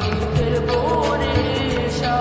আজ হোলি সা